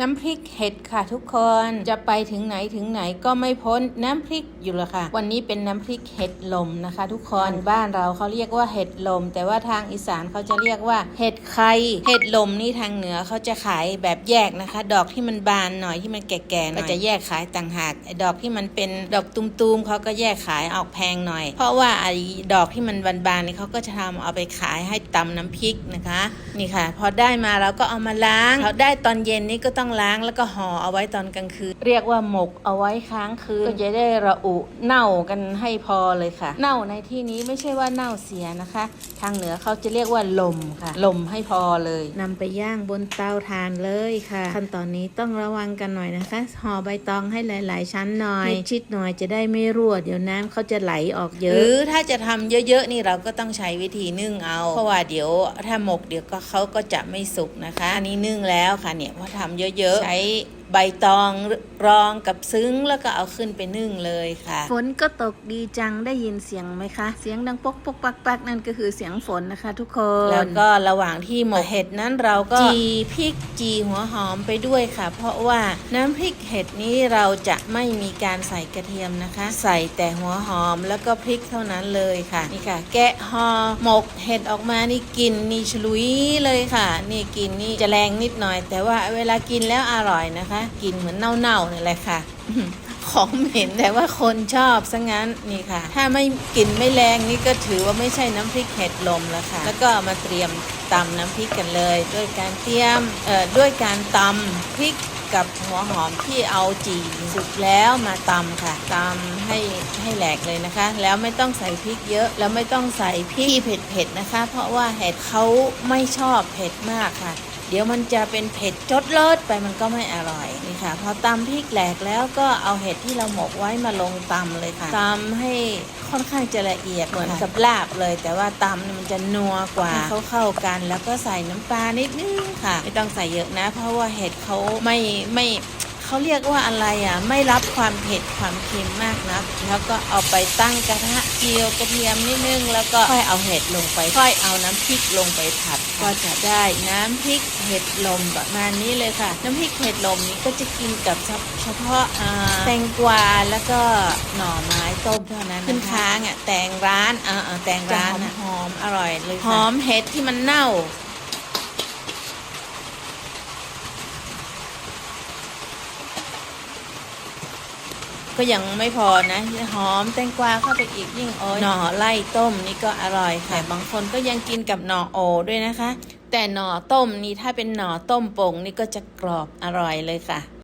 น้ำพริกเห็ดค่ะทุกคนจะไปถึงไหนถึงไหนก็ไม่พ้นน้ำพริกอยู่และค่ะ วันนี้เป็นน้ำพริกเห็ดลมนะคะ ทุกคนบ้านเราเขาเรียกว่าเห็ดลม แต่ว่าทางอีสานเขาจะเรียกว่าเห็ดไข่เห็ดลมนี่ทางเหนือเขาจะขายแบบแยกนะคะ ดอกที่มันบานหน่อยที่มันแก่ๆหน่อยก็จะแยกขายต่างหากไอ้ดอกที่มันเป็นดอกตุ้มๆเขาก็แยกขายออกแพงหน่อย เพราะว่าไอ้ดอกที่มันบานๆนี่เขาก็จะทำเอาไปขายให้ตำน้ำพริกนะคะ นี่ค่ะ พอได้มาเราก็เอามาล้างพอได้ตอนเย็นนี่ก็ต้องล้างแล้วก็ห่อเอาไว้ตอนกลางคืน เรียกว่าหมกเอาไว้ค้างคืนก็จะได้ระอุเน่ากันให้พอเลยค่ะ เน่าในที่นี้ไม่ใช่ว่าเน่าเสียนะคะ ทางเหนือเขาจะเรียกว่าลมค่ะ ลมให้พอเลยนำไปย่างบนเตาถ่านเลยค่ะ ขั้นตอนนี้ต้องระวังกันหน่อยนะคะห่อใบตองให้หลาย ๆ ชั้นหน่อยชิดๆหน่อยจะได้ไม่รั่วเดี๋ยวน้ำเขาจะไหลออกเยอะ หรือถ้าจะทำเยอะ ๆ นี่เราก็ต้องใช้วิธีนึ่งเอา เพราะว่าเดี๋ยวถ้าหมกเดี๋ยวก็เขาก็จะไม่สุกนะคะ อันนี้นึ่งแล้วค่ะเนี่ยพอทำเยอะๆ ใช้ ใบตองรองกับซึ้งแล้วก็เอาขึ้นไปนึ่งเลยค่ะ ฝนก็ตกดีจังได้ยินเสียงไหมคะ เสียงดังปกปกปักปักนั่นก็คือเสียงฝนนะคะ ทุกคน แล้วก็ระหว่างที่หมกเห็ดนั้นเราก็จีพริกจีหัวหอมไปด้วยค่ะ เพราะว่าน้ำพริกเห็ดนี้เราจะไม่มีการใส่กระเทียมนะคะ ใส่แต่หัวหอมแล้วก็พริกเท่านั้นเลยค่ะนี่ค่ะ แกะห่อหมกเห็ดออกมานี่กลินนี่ฉลุยเลยค่ะ นี่กลินนี่จะแรงนิดหน่อย แต่ว่าเวลากินแล้วอร่อยนะคะกินเหมือนเน่าๆนี่แหละค่ะ ของเหม็นแต่ว่าคนชอบซะงั้นนี่ค่ะ ถ้าไม่กลิ่นไม่แรงนี่ก็ถือว่าไม่ใช่น้ำพริกเห็ดลมแล้วค่ะ แล้วก็มาเตรียมตำน้ำพริกกันเลย ด้วยการเตรียมเอ่อด้วยการตำพริกกับหัวหอมที่เอาจีสุกแล้วมาตำค่ะตำให้ให้แหลกเลยนะคะ แล้วไม่ต้องใส่พริกเยอะแล้วไม่ต้องใส่พริกเผ็ดๆนะคะ เพราะว่าเห็ดเขาไม่ชอบเผ็ดมากค่ะ เดี๋ยวมันจะเป็นเผ็ดจดเลิศไปมันก็ไม่อร่อยนี่ค่ะพอตำพริกแหลกแล้วก็เอาเห็ดที่เราหมกไว้มาลงตำเลยค่ะตำให้ค่อนข้างจะละเอียดเหมือนกับลาบเลย แต่ว่าตำมันจะนัวกว่าให้เขาเข้ากัน แล้วก็ใส่น้ำปลานิดนึงค่ะ ไม่ต้องใส่เยอะนะ เพราะว่าเห็ดเขาไม่ไม่ เขาเรียกว่าอะไรอะ ไม่รับความเผ็ดความเค็มมากนัก แล้วก็เอาไปตั้งกระทะเจียวกระเทียมนิดนึง แล้วก็ค่อยเอาเห็ดลงไป ค่อยเอาน้ำพริกลงไปผัด ก็จะได้น้ำพริกเห็ดลมประมาณนี้เลยค่ะ น้ำพริกเห็ดลมนี้ก็จะกินกับเฉพาะอ่าแตงกวาแล้วก็หน่อไม้ต้มเท่านั้นขึ้นค้างอะแตงร้านอ่าๆแตงร้านหอมอร่อยเลยหอมเห็ดที่มันเน่า ก็ยังไม่พอนะหอมแตงกวาเข้าไปอีกยิ่งโอ้ยหน่อไล่ต้มนี่ก็อร่อยค่ะ บางคนก็ยังกินกับหน่อโอด้วยนะคะ แต่หน่อต้มนี่ถ้าเป็นหน่อต้มโป่งนี่ก็จะกรอบอร่อยเลยค่ะ